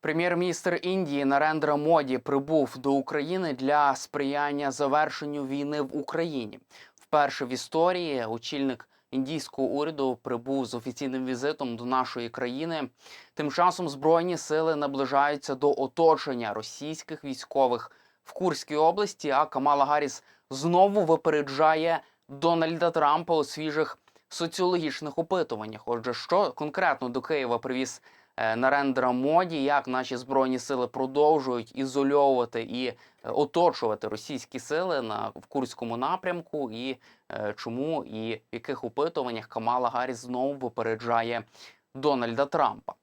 Прем'єр-міністр Індії Нарендра Моді прибув до України для сприяння завершенню війни в Україні. Вперше в історії очільник індійського уряду прибув з офіційним візитом до нашої країни. Тим часом збройні сили наближаються до оточення російських військових в Курській області. А Камала Гарріс знову випереджає Дональда Трампа у свіжих соціологічних опитуваннях. Отже, що конкретно до Києва привіз Нарендра Моді, як наші збройні сили продовжують ізольовувати і е, оточувати російські сили на в Курському напрямку, і е, чому і в яких опитуваннях Камала Гарріс знову випереджає Дональда Трампа.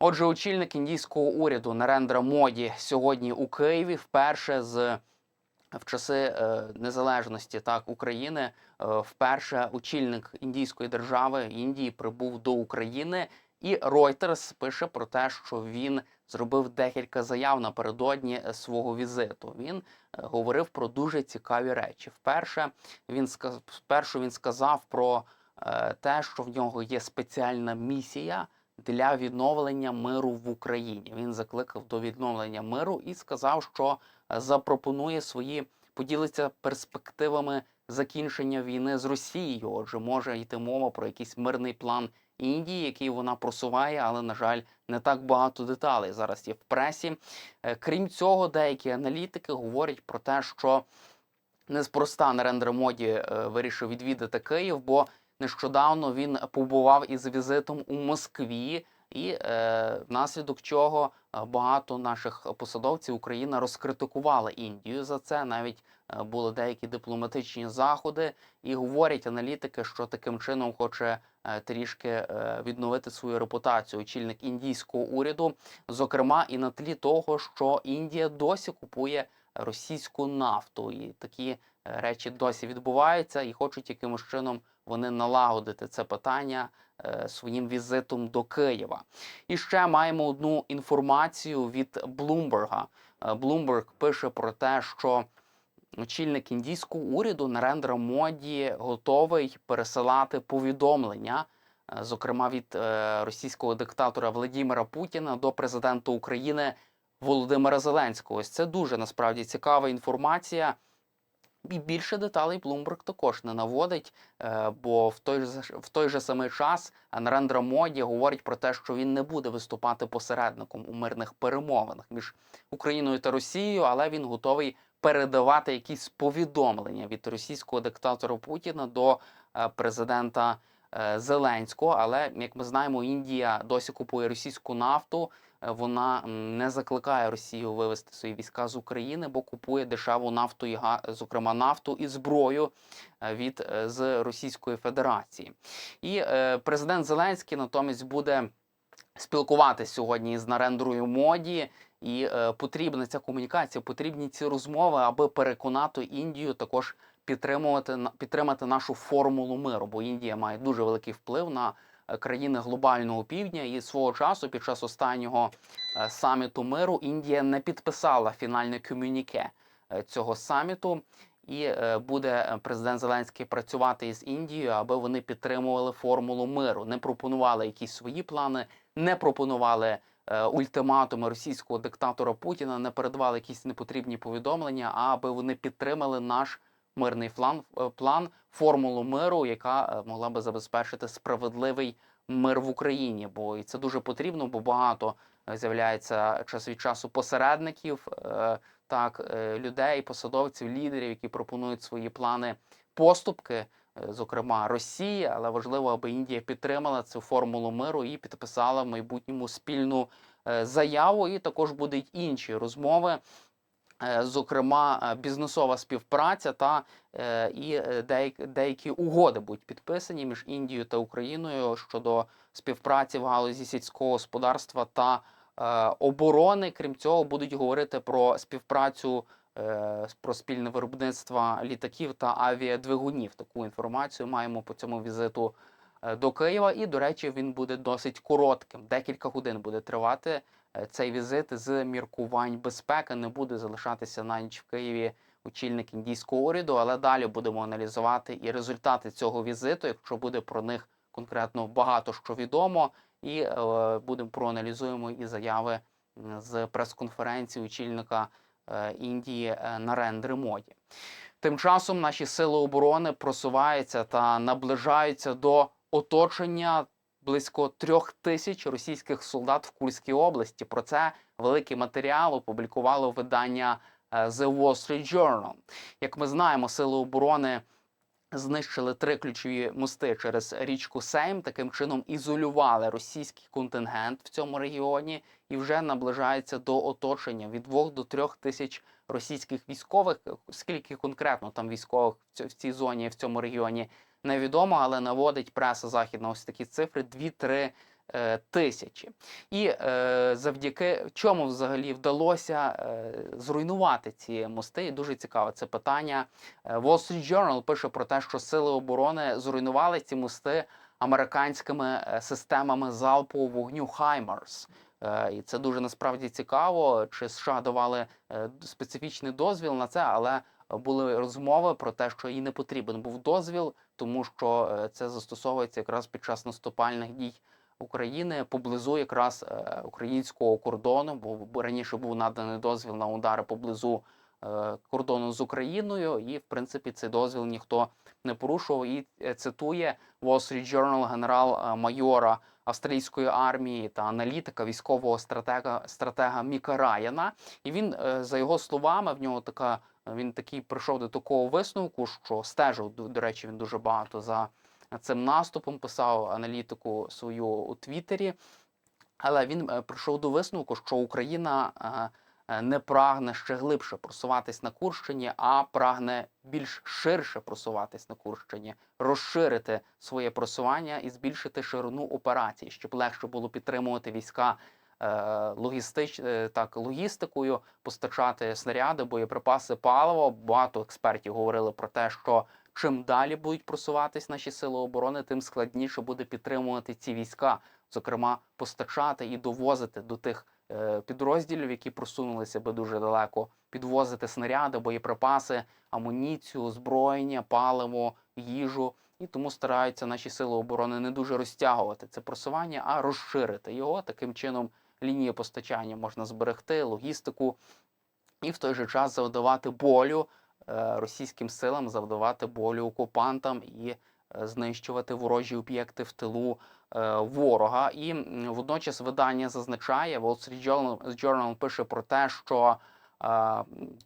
Отже, очільник індійського уряду Нарендра Моді сьогодні у Києві вперше з в часи е, незалежності так України е, вперше очільник індійської держави Індії прибув до України, і Reuters пише про те, що він зробив декілька заяв напередодні е, свого візиту. Він е, говорив про дуже цікаві речі. Вперше він сказ... він сказав про е, те, що в нього є спеціальна місія для відновлення миру в Україні. Він закликав до відновлення миру і сказав, що запропонує свої поділиться перспективами закінчення війни з Росією. Отже, може йти мова про якийсь мирний план Індії, який вона просуває, але на жаль, не так багато деталей зараз є в пресі. Е, Крім цього, деякі аналітики говорять про те, що неспроста Нарендра Моді е, вирішив відвідати Київ, бо нещодавно він побував із візитом у Москві. І е, внаслідок чого е, багато наших посадовців Україна розкритикувала Індію за це. Навіть е, були деякі дипломатичні заходи, і говорять аналітики, що таким чином хоче е, трішки е, відновити свою репутацію очільник індійського уряду, зокрема і на тлі того, що Індія досі купує російську нафту, і такі речі досі відбуваються, і хочуть якимось чином вони налагодити це питання е, своїм візитом до Києва. І ще маємо одну інформацію від Блумберга. Блумберг пише про те, що очільник індійського уряду Нарендра Моді готовий пересилати повідомлення, е, зокрема від е, російського диктатора Владимира Путіна до президента України Володимира Зеленського. Ось це дуже насправді цікава інформація. І більше деталей Bloomberg також не наводить, е, бо в той же в той же самий час Нарендра Моді говорить про те, що він не буде виступати посередником у мирних перемовинах між Україною та Росією, але він готовий передавати якісь повідомлення від російського диктатора Путіна до е, президента е, Зеленського. Але як ми знаємо, Індія досі купує російську нафту. Е, Вона не закликає Росію вивести свої війська з України, бо купує дешеву нафту і га- зокрема нафту і зброю е, від е, з Російської Федерації. І президент Зеленський натомість буде спілкуватися сьогодні з Нарендрою Моді. І е, потрібна ця комунікація, потрібні ці розмови, аби переконати Індію також підтримувати підтримати нашу формулу миру. Бо Індія має дуже великий вплив на країни глобального півдня. І свого часу, під час останнього е, саміту миру, Індія не підписала фінальне комюніке е, цього саміту. І е, буде е, президент Зеленський працювати із Індією, аби вони підтримували формулу миру, не пропонували якісь свої плани, не пропонували е, ультиматуми російського диктатора Путіна, не передавали якісь непотрібні повідомлення, а аби вони підтримали наш мирний план, е, план формулу миру, яка е, могла би забезпечити справедливий мир в Україні. Бо і це дуже потрібно, бо багато е, з'являється час від часу посередників, так людей, посадовців, лідерів, які пропонують свої плани поступки. Зокрема, Росії, але важливо, аби Індія підтримала цю формулу миру і підписала в майбутньому спільну заяву. І також будуть інші розмови, зокрема, е, бізнесова співпраця та е, і е, деякі, угоди будуть підписані між Індією та Україною щодо співпраці в галузі сільського господарства та е, оборони. Крім цього, будуть говорити про співпрацю. е, Про спільне виробництво літаків та авіадвигунів. Таку інформацію маємо по цьому візиту е, до Києва. І, до речі, він буде досить коротким. Декілька годин буде тривати е, цей візит з міркувань безпеки. Не буде залишатися на ніч в Києві очільник індійського уряду, але далі будемо аналізувати і результати цього візиту, якщо буде про них конкретно багато що відомо, і е, будемо проаналізуємо і заяви з прес-конференції очільника е, Індії е, Нарендри Моді. Тим часом наші сили оборони просуваються та наближаються до оточення близько трьох тисяч російських солдат в Курській області. Про це великий матеріал опублікувало видання е, The Wall Street Journal. Як ми знаємо, сили оборони знищили три ключові мости через річку Сейм. Таким чином ізолювали російський контингент в цьому регіоні і вже наближається до оточення від 2 до 3 тисяч російських військових. Скільки конкретно там військових в цій зоні в цьому регіоні невідомо, але наводить преса західна ось такі цифри 2-3 е, тисячі. І е, завдяки чому взагалі вдалося е, зруйнувати ці мости. І дуже цікаве це питання. Е, Wall Street Journal пише про те, що сили оборони зруйнували ці мости американськими е, системами залпового вогню Хаймарс. Е, І це дуже насправді цікаво. Чи США давали е, специфічний дозвіл на це, але були розмови про те, що їй не потрібен був дозвіл, тому що е, це застосовується якраз під час наступальних дій України поблизу якраз е, українського кордону, бо раніше був наданий дозвіл на удари поблизу е, кордону з Україною, і в принципі цей дозвіл ніхто не порушував. І цитує Wall Street Journal генерал-майора австралійської армії та аналітика військового стратега стратега Міка Раяна. І він, за його словами, в нього така він такий прийшов до такого висновку, що стежив до, речі, він дуже багато за цим наступом, писав аналітику свою у Твіттері. Але він е, прийшов до висновку, що Україна е, е, не прагне ще глибше просуватись на Курщині, а прагне більш ширше просуватись на Курщині, розширити своє просування і збільшити ширину операцій, щоб легше було підтримувати війська логістич, е, так, логістикою, постачати снаряди, боєприпаси, паливо. Багато експертів говорили про те, що чим далі будуть просуватись наші сили оборони, тим складніше буде підтримувати ці війська, зокрема, постачати і довозити до тих е, підрозділів, які просунулися би дуже далеко, підвозити снаряди, боєприпаси, амуніцію, озброєння, паливо, їжу. І тому стараються наші сили оборони не дуже розтягувати це просування, а розширити його. Таким чином лінії постачання можна зберегти, логістику і в той же час завдавати болю е, російським силам, завдавати болю окупантам і е, знищувати ворожі об'єкти в тилу е, ворога. І водночас видання зазначає, Wall Street Journal, Journal пише про те, що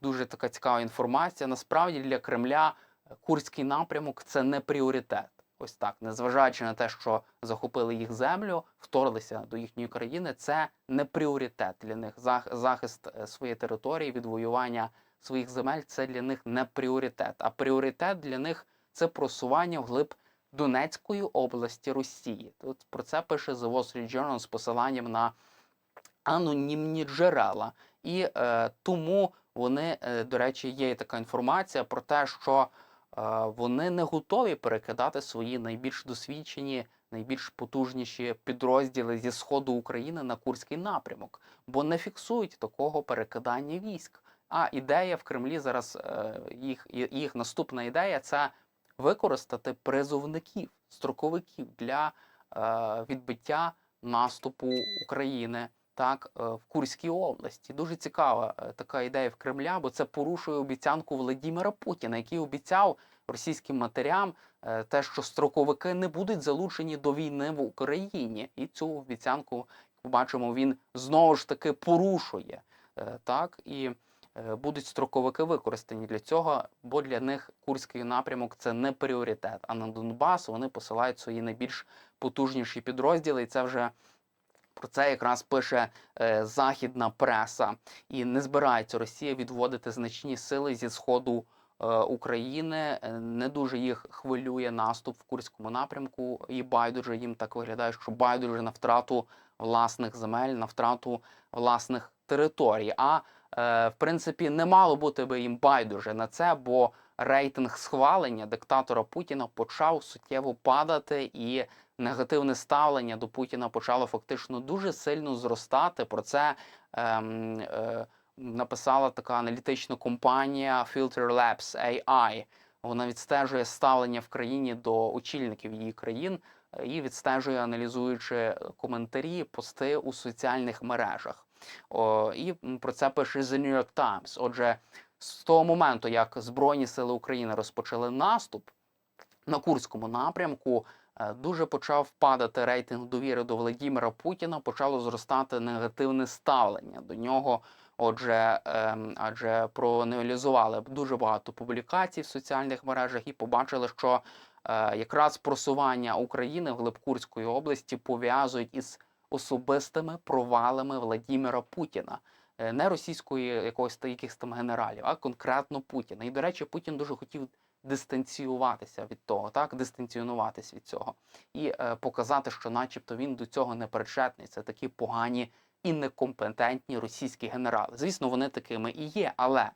дуже така цікава інформація. Насправді для Кремля Курський напрямок це не пріоритет. Ось так, незважаючи на те, що захопили їх землю, вторглися до їхньої країни, це не пріоритет для них. Захист е, своєї території, відвоювання своїх земель це для них не пріоритет. А пріоритет для них це просування вглиб Донецької області Росії. Тут про це пише The Wall Street Journal з посиланням на анонімні джерела. І е, тому вони, е, до речі, є така інформація про те, що вони не готові перекидати свої найбільш досвідчені, найбільш потужніші підрозділи зі сходу України на Курський напрямок, бо не фіксують такого перекидання військ. А ідея в Кремлі зараз е, їх, їх наступна ідея це використати призовників, строковиків для е, відбиття наступу України так е, в Курській області. Дуже цікава е, така ідея в Кремля, бо це порушує обіцянку Владімира Путіна, який обіцяв російським матерям е, те, що строковики не будуть залучені до війни в Україні, і цю обіцянку, як побачимо, він знову ж таки порушує. Так і будуть строковики використані для цього, бо для них Курський напрямок це не пріоритет. А на Донбас вони посилають свої найбільш потужніші підрозділи, і це вже. Про це якраз пише е, західна преса, і не збирається Росія відводити значні сили зі сходу е, України. Е, Не дуже їх хвилює наступ в Курському напрямку, і байдуже їм так виглядає, що байдуже на втрату власних земель, на втрату власних територій. А е, в принципі не мало бути би їм байдуже на це, бо рейтинг схвалення диктатора Путіна почав суттєво падати і негативне ставлення до Путіна почало фактично дуже сильно зростати. Про це ем, е, написала така аналітична компанія Filter Labs AI. Вона відстежує ставлення в країні до очільників її країн е, і відстежує, аналізуючи коментарі, пости у соціальних мережах. О, і про це пише The New York Times. Отже, з того моменту, як Збройні сили України розпочали наступ на Курському напрямку, дуже почав падати рейтинг довіри до Владімира Путіна, почало зростати негативне ставлення до нього. Отже, ем, адже проаналізували дуже багато публікацій в соціальних мережах і побачили, що е, якраз просування України в глиб Курської області пов'язують із особистими провалами Владіміра Путіна. Е, Не російської якогось якихось там генералів, а конкретно Путіна. І, до речі, Путін дуже хотів дистанціюватися від того, так дистанціонуватись від цього і е, показати, що, начебто, він до цього не причетний. Це такі погані і некомпетентні російські генерали. Звісно, вони такими і є, але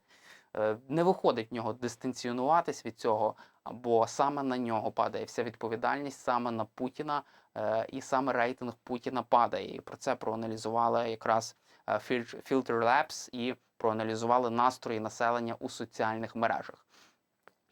е, не виходить в нього дистанціонуватись від цього, бо саме на нього падає вся відповідальність, саме на Путіна, е, і саме рейтинг Путіна падає. І про це проаналізували якраз е, Filter Labs і проаналізували настрої населення у соціальних мережах.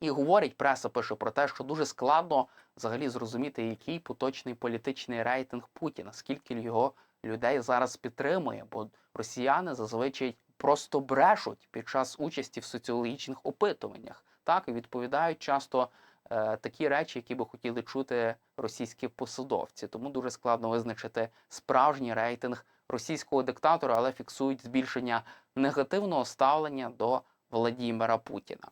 І говорить, преса пише про те, що дуже складно взагалі зрозуміти, який поточний політичний рейтинг Путіна, скільки його людей зараз підтримує, бо росіяни зазвичай просто брешуть під час участі в соціологічних опитуваннях, так і відповідають часто е, такі речі, які би хотіли чути російські посадовці. Тому дуже складно визначити справжній рейтинг російського диктатора, але фіксують збільшення негативного ставлення до Владімира Путіна.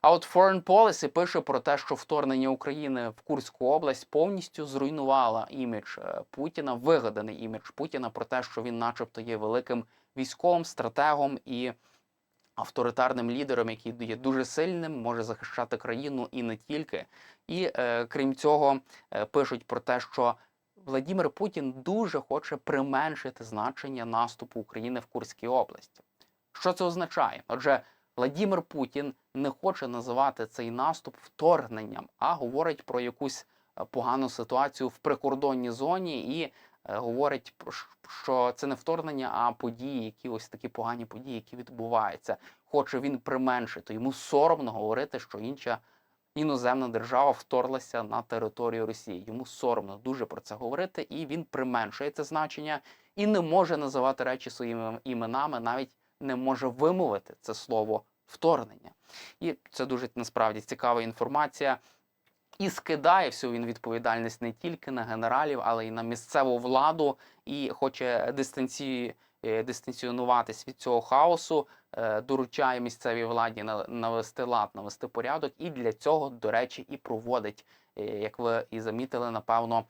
А от Foreign Policy пише про те, що вторгнення України в Курську область повністю зруйнувало імідж е, Путіна, вигаданий імідж Путіна про те, що він, начебто, є великим військовим стратегом і авторитарним лідером, який є дуже сильним, може захищати країну і не тільки. І е, крім цього, е, пишуть про те, що Владимир Путін дуже хоче применшити значення наступу України в Курській області. Що це означає? Отже, Владимир Путін не хоче називати цей наступ вторгненням, а говорить про якусь е, погану ситуацію в прикордонній зоні і е, говорить що це не вторгнення, а події, які ось такі погані події, які відбуваються. Хоче він применшити. Йому соромно говорити, що інша іноземна держава вторглася на територію Росії. Йому соромно дуже про це говорити, і він применшує це значення і не може називати речі своїми іменами, навіть не може вимовити це слово вторгнення. І це дуже насправді цікава інформація. І скидає всю він відповідальність не тільки на генералів, але й на місцеву владу, і хоче дистанці... е, дистанціонуватись від цього хаосу, е, доручає місцевій владі на- навести лад, навести порядок, і для цього, до речі, і проводить, е, як ви і замітили, напевно,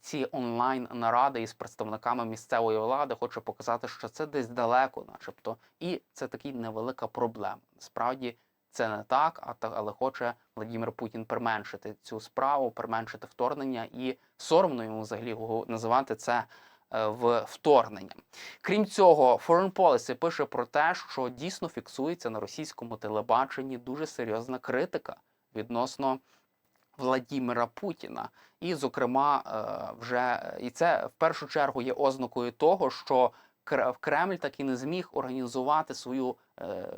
ці онлайн наради із представниками місцевої влади. Хоче показати, що це десь далеко, начебто, і це таки невелика проблема. Насправді це не так, а та але хоче Владимир Путін применшити цю справу, применшити вторгнення, і соромно йому взагалі називати це в вторгненням. Крім цього, Foreign Policy пише про те, що дійсно фіксується на російському телебаченні дуже серйозна критика відносно Владімира Путіна. І, зокрема, е, вже і це в першу чергу є ознакою того, що Кр- Кремль так і не зміг організувати свою е,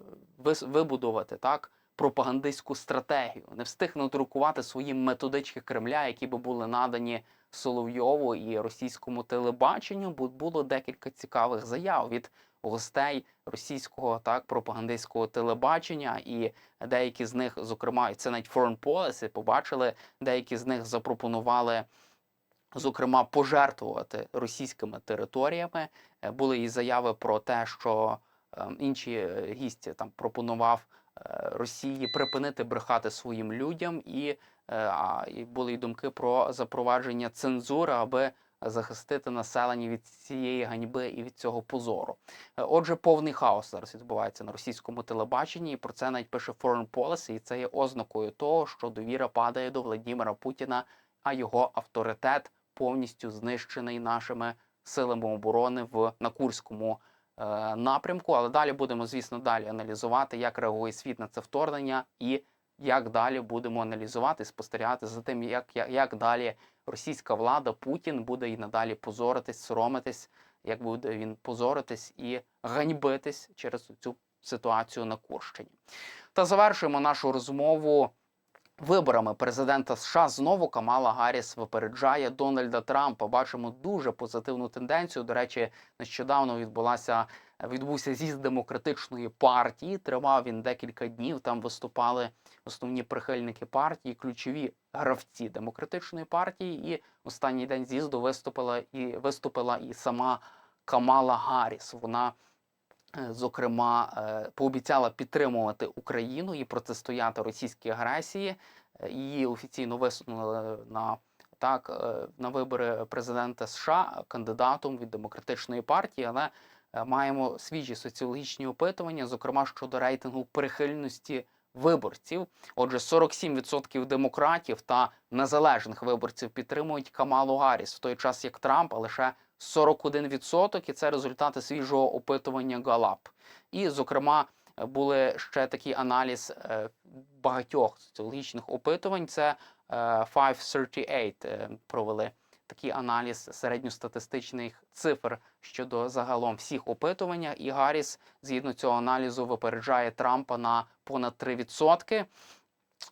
вибудувати так пропагандистську стратегію, не встиг надрукувати свої методички Кремля, які би були надані Соловйову і російському телебаченню. Бо було декілька цікавих заяв від гостей російського так пропагандистського телебачення, і деякі з них, зокрема, і це навіть Foreign Policy, побачили, деякі з них запропонували. Зокрема, пожертвувати російськими територіями Е, були і заяви про те, що е, інші е, гісті там пропонував е, Росії припинити брехати своїм людям, і, і були й думки про запровадження цензури, аби захистити населення від цієї ганьби і від цього позору. Е, Отже, повний хаос зараз відбувається на російському телебаченні, і про це навіть пише Foreign Policy, і це є ознакою того, що довіра падає до Владимира Путіна, а його авторитет повністю знищений нашими силами оборони в на Курському е, напрямку. Але далі будемо, звісно, далі аналізувати, як реагує світ на це вторгнення, і як далі будемо аналізувати, спостерігати за тим, як, як, як далі російська влада, Путін буде і надалі позоритись, соромитись, як буде він позоритись і ганьбитись через цю ситуацію на Курщині. Та завершуємо нашу розмову виборами президента США знову Камала Гарріс випереджає Дональда Трампа. Бачимо дуже позитивну тенденцію. До речі, нещодавно відбулася відбувся з'їзд демократичної партії. Тривав він декілька днів. Там виступали основні прихильники партії, ключові гравці демократичної партії. І останній день з'їзду виступила і виступила і сама Камала Гарріс. Вона зокрема е, пообіцяла підтримувати Україну і протистояти російській агресії. Е, Її офіційно висунули на так е, на вибори президента США кандидатом від демократичної партії, але е, маємо свіжі соціологічні опитування, зокрема щодо рейтингу прихильності виборців. Отже, 47% демократів та незалежних виборців підтримують Камалу Гарріс, в той час як Трампа лише 41%, і це результати свіжого опитування Галап. І, зокрема, е, були ще такий аналіз е, багатьох соціологічних опитувань. Це е, 538 е, провели такий аналіз середньостатистичних цифр щодо загалом всіх опитувань. І Гарріс, згідно цього аналізу, випереджає Трампа на понад 3%.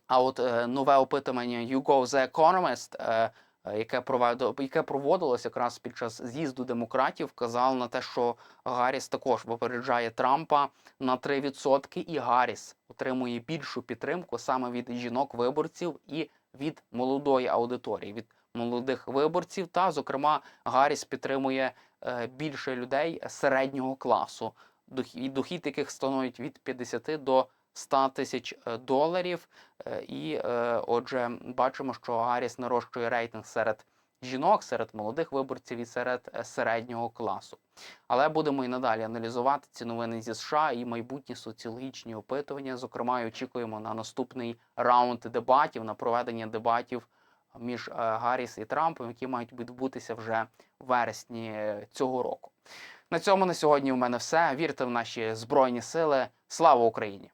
А от е, нове опитування YouGov The Economist, е, е, яке проведо, яке проводилось якраз під час з'їзду демократів, вказало на те, що Гарріс також випереджає Трампа на 3%, і Гарріс отримує більшу підтримку саме від жінок-виборців і від молодої аудиторії, від молодих виборців. Та, зокрема, Гарріс підтримує е, більше людей середнього класу, дохід яких становить від 50 до 100 тисяч е, доларів. Е, І, е, отже, бачимо, що Гарріс нарощує рейтинг серед жінок, серед молодих виборців і серед середнього класу. Але будемо і надалі аналізувати ці новини зі США і майбутні соціологічні опитування. Зокрема, очікуємо на наступний раунд дебатів, на проведення дебатів між Гарріс і Трампом, які мають відбутися вже в вересні цього року. На цьому на сьогодні у мене все. Вірте в наші збройні сили. Слава Україні!